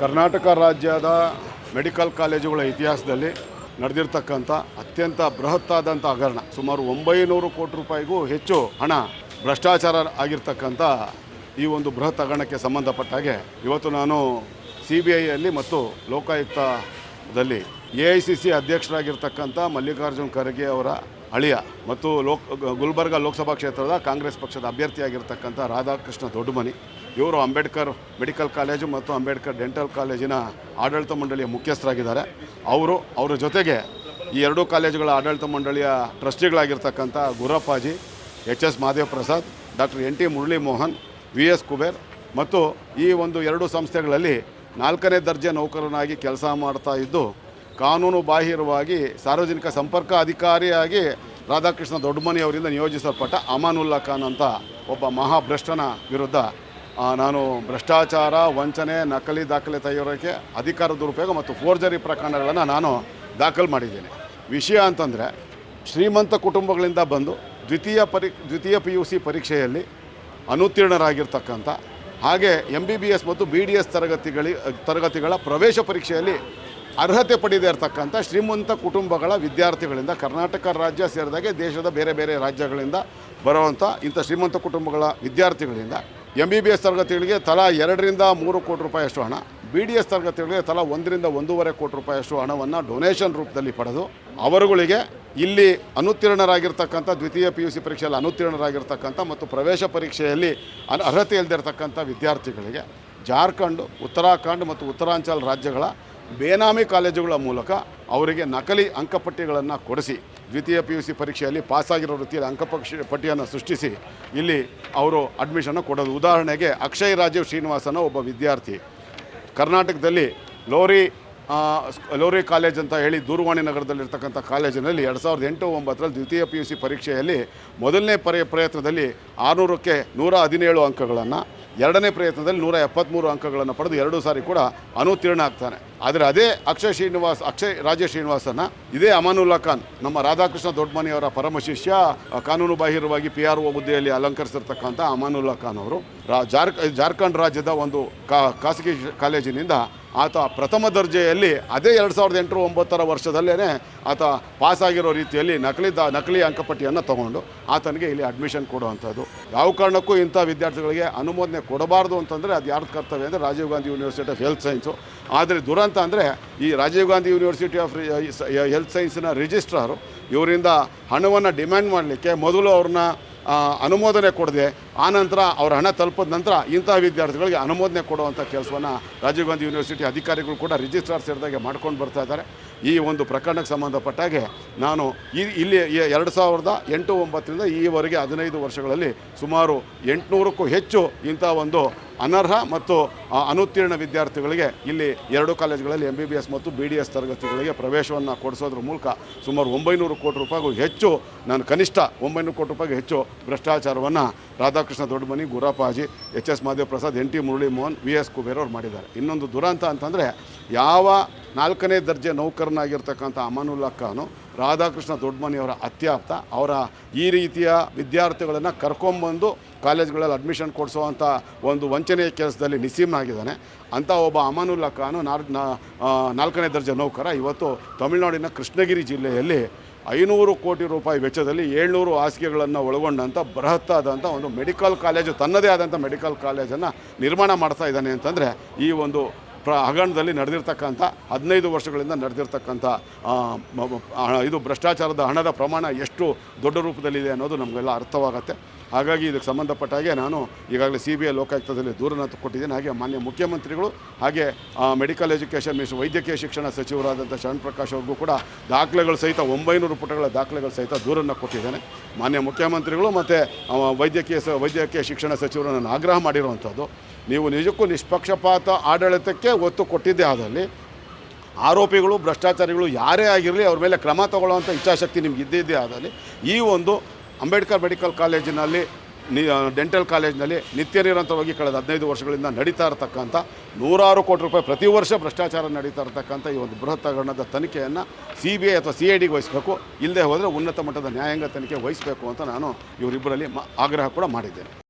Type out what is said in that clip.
ಕರ್ನಾಟಕ ರಾಜ್ಯದ ಮೆಡಿಕಲ್ ಕಾಲೇಜುಗಳ ಇತಿಹಾಸದಲ್ಲಿ ನಡೆದಿರ್ತಕ್ಕಂಥ ಅತ್ಯಂತ ಬೃಹತ್ತಾದಂಥ ಹಗರಣ. ಸುಮಾರು ಒಂಬೈನೂರು ಕೋಟಿ ರೂಪಾಯಿಗೂ ಹೆಚ್ಚು ಹಣ ಭ್ರಷ್ಟಾಚಾರ ಆಗಿರ್ತಕ್ಕಂಥ ಈ ಒಂದು ಬೃಹತ್ ಹಗರಣಕ್ಕೆ ಸಂಬಂಧಪಟ್ಟ ಹಾಗೆ ಇವತ್ತು ನಾನು ಸಿ ಬಿ ಐಯಲ್ಲಿ ಮತ್ತು ಲೋಕಾಯುಕ್ತದಲ್ಲಿ ಎ ಐ ಸಿ ಸಿ ಅಧ್ಯಕ್ಷರಾಗಿರ್ತಕ್ಕಂಥ ಮಲ್ಲಿಕಾರ್ಜುನ್ ಖರ್ಗೆ ಅವರ ಅಳಿಯ ಮತ್ತು ಲೋಕ್, ಗುಲ್ಬರ್ಗ ಲೋಕಸಭಾ ಕ್ಷೇತ್ರದ ಕಾಂಗ್ರೆಸ್ ಪಕ್ಷದ ಅಭ್ಯರ್ಥಿಯಾಗಿರ್ತಕ್ಕಂಥ ರಾಧಾಕೃಷ್ಣ ದೊಡ್ಡಮನಿ. ಇವರು ಅಂಬೇಡ್ಕರ್ ಮೆಡಿಕಲ್ ಕಾಲೇಜು ಮತ್ತು ಅಂಬೇಡ್ಕರ್ ಡೆಂಟಲ್ ಕಾಲೇಜಿನ ಆಡಳಿತ ಮಂಡಳಿಯ ಮುಖ್ಯಸ್ಥರಾಗಿದ್ದಾರೆ. ಅವರು ಅವರ ಜೊತೆಗೆ ಈ ಎರಡೂ ಕಾಲೇಜುಗಳ ಆಡಳಿತ ಮಂಡಳಿಯ ಟ್ರಸ್ಟಿಗಳಾಗಿರ್ತಕ್ಕಂಥ Gurappaji, H S Mahadev Prasad doctor N T Murali Mohan V S Kuber ಮತ್ತು ಈ ಒಂದು ಎರಡು ಸಂಸ್ಥೆಗಳಲ್ಲಿ ನಾಲ್ಕನೇ ದರ್ಜೆ ನೌಕರನಾಗಿ ಕೆಲಸ ಮಾಡ್ತಾ ಇದ್ದು ಕಾನೂನು ಬಾಹಿರವಾಗಿ ಸಾರ್ವಜನಿಕ ಸಂಪರ್ಕ ಅಧಿಕಾರಿಯಾಗಿ ರಾಧಾಕೃಷ್ಣ ದೊಡ್ಡಮನಿ ಅವರಿಂದ ನಿಯೋಜಿಸಲ್ಪಟ್ಟ ಅಮಾನುಲ್ಲಾ ಖಾನ್ ಅಂತ ಒಬ್ಬ ಮಹಾಭ್ರಷ್ಟನ ವಿರುದ್ಧ ನಾನು ಭ್ರಷ್ಟಾಚಾರ, ವಂಚನೆ, ನಕಲಿ ದಾಖಲೆ ತೆಗೆಯೋಕ್ಕೆ ಅಧಿಕಾರ ದುರುಪಯೋಗ ಮತ್ತು ಫೋರ್ಜರಿ ಪ್ರಕರಣಗಳನ್ನು ನಾನು ದಾಖಲು ಮಾಡಿದ್ದೇನೆ. ವಿಷಯ ಅಂತಂದರೆ, ಶ್ರೀಮಂತ ಕುಟುಂಬಗಳಿಂದ ಬಂದು ದ್ವಿತೀಯ ಪರಿ, ದ್ವಿತೀಯ ಪಿ ಯು ಸಿ ಪರೀಕ್ಷೆಯಲ್ಲಿ ಅನುತ್ತೀರ್ಣರಾಗಿರ್ತಕ್ಕಂಥ, ಹಾಗೆ ಎಂ ಬಿ ಬಿ ಎಸ್ ಮತ್ತು ಬಿ ಡಿ ಎಸ್ ತರಗತಿಗಳಿ, ತರಗತಿಗಳ ಪ್ರವೇಶ ಪರೀಕ್ಷೆಯಲ್ಲಿ ಅರ್ಹತೆ ಪಡೆದೇ ಇರತಕ್ಕಂಥ ಶ್ರೀಮಂತ ಕುಟುಂಬಗಳ ವಿದ್ಯಾರ್ಥಿಗಳಿಂದ ಕರ್ನಾಟಕ ರಾಜ್ಯ ಸೇರಿದಾಗೆ ದೇಶದ ಬೇರೆ ಬೇರೆ ರಾಜ್ಯಗಳಿಂದ ಬರುವಂಥ ಇಂಥ ಶ್ರೀಮಂತ ಕುಟುಂಬಗಳ ವಿದ್ಯಾರ್ಥಿಗಳಿಂದ ಎಂ ಬಿ ಬಿ ಎಸ್ ತರಗತಿಗಳಿಗೆ ತಲಾ ಎರಡರಿಂದ ಮೂರು ಕೋಟಿ ರೂಪಾಯಿಯಷ್ಟು ಹಣ ಬಿ ಡಿ ಎಸ್ ತರಗತಿಗಳಿಗೆ ತಲಾ ಒಂದರಿಂದ ಒಂದೂವರೆ ಕೋಟಿ ರೂಪಾಯಿಯಷ್ಟು ಹಣವನ್ನು ಡೊನೇಷನ್ ರೂಪದಲ್ಲಿ ಪಡೆದು ಅವರುಗಳಿಗೆ ಇಲ್ಲಿ ಅನುತ್ತೀರ್ಣರಾಗಿರ್ತಕ್ಕಂಥ ದ್ವಿತೀಯ ಪಿ ಯು ಸಿ ಪರೀಕ್ಷೆಯಲ್ಲಿ ಅನುತ್ತೀರ್ಣರಾಗಿರ್ತಕ್ಕಂಥ ಮತ್ತು ಪ್ರವೇಶ ಪರೀಕ್ಷೆಯಲ್ಲಿ ಅರ್ಹತೆ ಇಲ್ಲದಿರ್ತಕ್ಕಂಥ ವಿದ್ಯಾರ್ಥಿಗಳಿಗೆ ಜಾರ್ಖಂಡ್, ಉತ್ತರಾಖಂಡ್ ಮತ್ತು ಉತ್ತರಾಂಚಲ್ ರಾಜ್ಯಗಳ ಬೇನಾಮಿ ಕಾಲೇಜುಗಳ ಮೂಲಕ ಅವರಿಗೆ ನಕಲಿ ಅಂಕಪಟ್ಟಿಗಳನ್ನು ಕೊಡಿಸಿ, ದ್ವಿತೀಯ ಪಿ ಯು ಸಿ ಪರೀಕ್ಷೆಯಲ್ಲಿ ಪಾಸಾಗಿರೋ ರೀತಿಯಲ್ಲಿ ಅಂಕಪಕ್ಷಿ ಪಟ್ಟಿಯನ್ನು ಸೃಷ್ಟಿಸಿ, ಇಲ್ಲಿ ಅವರು ಅಡ್ಮಿಷನ್ನು ಕೊಡೋದು. ಉದಾಹರಣೆಗೆ ಅಕ್ಷಯ್ ರಾಜೀವ್ ಶ್ರೀನಿವಾಸನ ಒಬ್ಬ ವಿದ್ಯಾರ್ಥಿ. ಕರ್ನಾಟಕದಲ್ಲಿ ಲೋರಿ ಲೋರಿ ಕಾಲೇಜ್ ಅಂತ ಹೇಳಿ ದೂರವಾಣಿ ನಗರದಲ್ಲಿರ್ತಕ್ಕಂಥ ಕಾಲೇಜಿನಲ್ಲಿ ಎರಡು ಸಾವಿರದ ಎಂಟು ಒಂಬತ್ತರಲ್ಲಿ ದ್ವಿತೀಯ ಪಿ ಯು ಸಿ ಪರೀಕ್ಷೆಯಲ್ಲಿ ಮೊದಲನೇ ಪರಿ ಪ್ರಯತ್ನದಲ್ಲಿ ಆರುನೂರಕ್ಕೆ ನೂರ ಹದಿನೇಳು ಅಂಕಗಳನ್ನು, ಎರಡನೇ ಪ್ರಯತ್ನದಲ್ಲಿ ನೂರ ಎಪ್ಪತ್ತ್ಮೂರು ಅಂಕಗಳನ್ನು ಪಡೆದು ಎರಡು ಸಾರಿ ಕೂಡ ಅನುತ್ತೀರ್ಣ ಆಗ್ತಾನೆ. ಆದರೆ ಅದೇ ಅಕ್ಷಯ್ ಶ್ರೀನಿವಾಸ್, ಅಕ್ಷಯ್ ರಾಜೇಶ್ ಶ್ರೀನಿವಾಸನ ಇದೇ ಅಮಾನುಲ್ಲಾ ಖಾನ್, ನಮ್ಮ ರಾಧಾಕೃಷ್ಣ ದೊಡ್ಡಮನಿಯವರ ಪರಮ ಶಿಷ್ಯ ಕಾನೂನು ಬಾಹಿರವಾಗಿ ಪಿ ಆರ್ ಒ ಹುದ್ದೆಯಲ್ಲಿ ಅಲಂಕರಿಸಿರ್ತಕ್ಕಂಥ ಅಮಾನುಲ್ಲಾ ಖಾನ್ ಅವರು. ಜಾರ್ಖಂಡ್ ರಾಜ್ಯದ ಒಂದು ಖಾಸಗಿ ಕಾಲೇಜಿನಿಂದ ಆತ ಪ್ರಥಮ ದರ್ಜೆಯಲ್ಲಿ ಅದೇ ಎರಡು ಸಾವಿರದ ಎಂಟು ಒಂಬತ್ತರ ವರ್ಷದಲ್ಲೇ ಆತ ಪಾಸಾಗಿರೋ ರೀತಿಯಲ್ಲಿ ನಕಲಿ ದ, ನಕಲಿ ಅಂಕಪಟ್ಟಿಯನ್ನು ತಗೊಂಡು ಆತನಿಗೆ ಇಲ್ಲಿ ಅಡ್ಮಿಷನ್ ಕೊಡುವಂಥದ್ದು. ಯಾವ ಕಾರಣಕ್ಕೂ ಇಂಥ ವಿದ್ಯಾರ್ಥಿಗಳಿಗೆ ಅನುಮೋದನೆ ಕೊಡಬಾರ್ದು ಅಂತಂದರೆ ಅದು ಯಾರ್ದು ಕರ್ತವ್ಯ ಅಂದರೆ Rajiv Gandhi university of health science ಆದರೆ ದುರಂತ ಅಂದರೆ ಈ Rajiv Gandhi university of health ಸೈನ್ಸಿನ registrar ಇವರಿಂದ ಹಣವನ್ನು ಡಿಮ್ಯಾಂಡ್ ಮಾಡಲಿಕ್ಕೆ ಮೊದಲು ಅವ್ರನ್ನ ಅನುಮೋದನೆ ಕೊಡದೆ. ಆನಂತರ ಅವ್ರ ಹಣ ತಲುಪಿದ ನಂತರ ಇಂಥ ವಿದ್ಯಾರ್ಥಿಗಳಿಗೆ ಅನುಮೋದನೆ ಕೊಡುವಂಥ ಕೆಲಸವನ್ನು ರಾಜೀವ್ ಗಾಂಧಿ ಯೂನಿವರ್ಸಿಟಿ ಅಧಿಕಾರಿಗಳು ಕೂಡ ರಿಜಿಸ್ಟ್ರಾರ್ ಸೇರಿದಾಗೆ ಮಾಡ್ಕೊಂಡು ಬರ್ತಾ ಇದ್ದಾರೆ. ಈ ಒಂದು ಪ್ರಕರಣಕ್ಕೆ ಸಂಬಂಧಪಟ್ಟಾಗೆ ನಾನು ಈ ಇಲ್ಲಿ ಎರಡು ಸಾವಿರದ ಎಂಟು ಒಂಬತ್ತರಿಂದ ಈವರೆಗೆ ಹದಿನೈದು ವರ್ಷಗಳಲ್ಲಿ ಸುಮಾರು ಎಂಟುನೂರಕ್ಕೂ ಹೆಚ್ಚು ಇಂಥ ಒಂದು ಅನರ್ಹ ಮತ್ತು ಅನುತ್ತೀರ್ಣ ವಿದ್ಯಾರ್ಥಿಗಳಿಗೆ ಇಲ್ಲಿ ಎರಡು ಕಾಲೇಜುಗಳಲ್ಲಿ ಎಂ ಬಿ ಬಿ ಎಸ್ ಮತ್ತು ಬಿ ಡಿ ಎಸ್ ತರಗತಿಗಳಿಗೆ ಪ್ರವೇಶವನ್ನು ಕೊಡಿಸೋದ್ರ ಮೂಲಕ ಸುಮಾರು ಒಂಬೈನೂರು ಕೋಟಿ ರೂಪಾಯಿಗೂ ಹೆಚ್ಚು, ನಾನು ಕನಿಷ್ಠ ಒಂಬೈನೂರು ಕೋಟಿ ರೂಪಾಯಿಗೂ ಹೆಚ್ಚು ಭ್ರಷ್ಟಾಚಾರವನ್ನು Radhakrishna Doddamani Gurappaji H S Mahadev Prasad, N T Murali Mohan, V S Kuber ಅವ್ರು ಮಾಡಿದ್ದಾರೆ. ಇನ್ನೊಂದು ದುರಂತ ಅಂತಂದರೆ ಯಾವ ನಾಲ್ಕನೇ ದರ್ಜೆ ನೌಕರನಾಗಿರ್ತಕ್ಕಂಥ ಅಮಾನುಲ್ಲಾ ಖಾನು ರಾಧಾಕೃಷ್ಣ ದೊಡ್ಡಮನಿಯವರ ಅತ್ಯಾಪ್ತ, ಅವರ ಈ ರೀತಿಯ ವಿದ್ಯಾರ್ಥಿಗಳನ್ನು ಕರ್ಕೊಂಬಂದು ಕಾಲೇಜ್ಗಳಲ್ಲಿ ಅಡ್ಮಿಷನ್ ಕೊಡಿಸುವಂಥ ಒಂದು ವಂಚನೆಯ ಕೆಲಸದಲ್ಲಿ ನಿಸೀಮನಾಗಿದ್ದಾನೆ ಅಂತ ಒಬ್ಬ ಅಮಾನುಲ್ಲಾ ಖಾನು ನಾಲ್ಕನೇ ದರ್ಜೆ ನೌಕರ, ಇವತ್ತು ತಮಿಳುನಾಡಿನ ಕೃಷ್ಣಗಿರಿ ಜಿಲ್ಲೆಯಲ್ಲಿ ಐನೂರು ಕೋಟಿ ರೂಪಾಯಿ ವೆಚ್ಚದಲ್ಲಿ ಏಳ್ನೂರು ಹಾಸಿಗೆಗಳನ್ನು ಒಳಗೊಂಡಂಥ ಬೃಹತ್ತಾದಂಥ ಒಂದು ಮೆಡಿಕಲ್ ಕಾಲೇಜು, ತನ್ನದೇ ಆದಂಥ ಮೆಡಿಕಲ್ ಕಾಲೇಜನ್ನು ನಿರ್ಮಾಣ ಮಾಡ್ತಾ ಇದ್ದಾನೆ ಅಂತಂದರೆ ಈ ಒಂದು ಪ್ರ ಹಗರಣದಲ್ಲಿ ನಡೆದಿರ್ತಕ್ಕಂಥ ಹದಿನೈದು ವರ್ಷಗಳಿಂದ ನಡೆದಿರ್ತಕ್ಕಂಥ ಇದು ಭ್ರಷ್ಟಾಚಾರದ ಹಣದ ಪ್ರಮಾಣ ಎಷ್ಟು ದೊಡ್ಡ ರೂಪದಲ್ಲಿದೆ ಅನ್ನೋದು ನಮಗೆಲ್ಲ ಅರ್ಥವಾಗುತ್ತೆ. ಹಾಗಾಗಿ ಇದಕ್ಕೆ ಸಂಬಂಧಪಟ್ಟ ಹಾಗೆ ನಾನು ಈಗಾಗಲೇ ಸಿ ಬಿ ಐ ಲೋಕಾಯುಕ್ತದಲ್ಲಿ ದೂರನ್ನು ಕೊಟ್ಟಿದ್ದೇನೆ. ಹಾಗೆ ಮಾನ್ಯ ಮುಖ್ಯಮಂತ್ರಿಗಳು ಹಾಗೆ ಮೆಡಿಕಲ್ ಎಜುಕೇಷನ್ ಮಿನಿಸ್ಟರ್ ವೈದ್ಯಕೀಯ ಶಿಕ್ಷಣ ಸಚಿವರಾದಂಥ ಶರಣ್ ಪ್ರಕಾಶ್ ಅವ್ರಿಗೂ ಕೂಡ ದಾಖಲೆಗಳು ಸಹಿತ ಒಂಬೈನೂರು ಪುಟಗಳ ದಾಖಲೆಗಳು ಸಹಿತ ದೂರನ್ನು ಕೊಟ್ಟಿದ್ದೇನೆ. ಮಾನ್ಯ ಮುಖ್ಯಮಂತ್ರಿಗಳು ಮತ್ತು ವೈದ್ಯಕೀಯ ವೈದ್ಯಕೀಯ ಶಿಕ್ಷಣ ಸಚಿವರು ನಾನು ಆಗ್ರಹ ಮಾಡಿರುವಂಥದ್ದು, ನೀವು ನಿಜಕ್ಕೂ ನಿಷ್ಪಕ್ಷಪಾತ ಆಡಳಿತಕ್ಕೆ ಒತ್ತು ಕೊಟ್ಟಿದ್ದೇ ಆದಲ್ಲಿ ಆರೋಪಿಗಳು, ಭ್ರಷ್ಟಾಚಾರಿಗಳು ಯಾರೇ ಆಗಿರಲಿ ಅವ್ರ ಮೇಲೆ ಕ್ರಮ ತಗೊಳ್ಳುವಂಥ ಇಚ್ಛಾಶಕ್ತಿ ನಿಮ್ಗೆ ಇದ್ದಿದ್ದೇ ಆದಲ್ಲಿ ಈ ಒಂದು ಅಂಬೇಡ್ಕರ್ ಮೆಡಿಕಲ್ ಕಾಲೇಜಿನಲ್ಲಿ ಡೆಂಟಲ್ ಕಾಲೇಜಿನಲ್ಲಿ ನಿತ್ಯ ನಿರಂತರವಾಗಿ ಕಳೆದ ಹದಿನೈದು ವರ್ಷಗಳಿಂದ ನಡೀತಾ ಇರತಕ್ಕಂಥ ನೂರಾರು ಕೋಟಿ ರೂಪಾಯಿ ಪ್ರತಿ ವರ್ಷ ಭ್ರಷ್ಟಾಚಾರ ನಡೀತಾ ಇರತಕ್ಕಂಥ ಈ ಒಂದು ಬೃಹತ್ ಹಗರಣದ ತನಿಖೆಯನ್ನು ಸಿ ಬಿ ಐ ಅಥವಾ ಸಿ ಐ ಡಿಗೆ ವಹಿಸಬೇಕು ಇಲ್ಲದೆ ಹೋದರೆ ಉನ್ನತ ಮಟ್ಟದ ನ್ಯಾಯಾಂಗ ತನಿಖೆ ವಹಿಸಬೇಕು ಅಂತ ನಾನು ಇವರಿಬ್ಬರಲ್ಲಿ ಆಗ್ರಹ ಕೂಡ ಮಾಡಿದ್ದೇನೆ.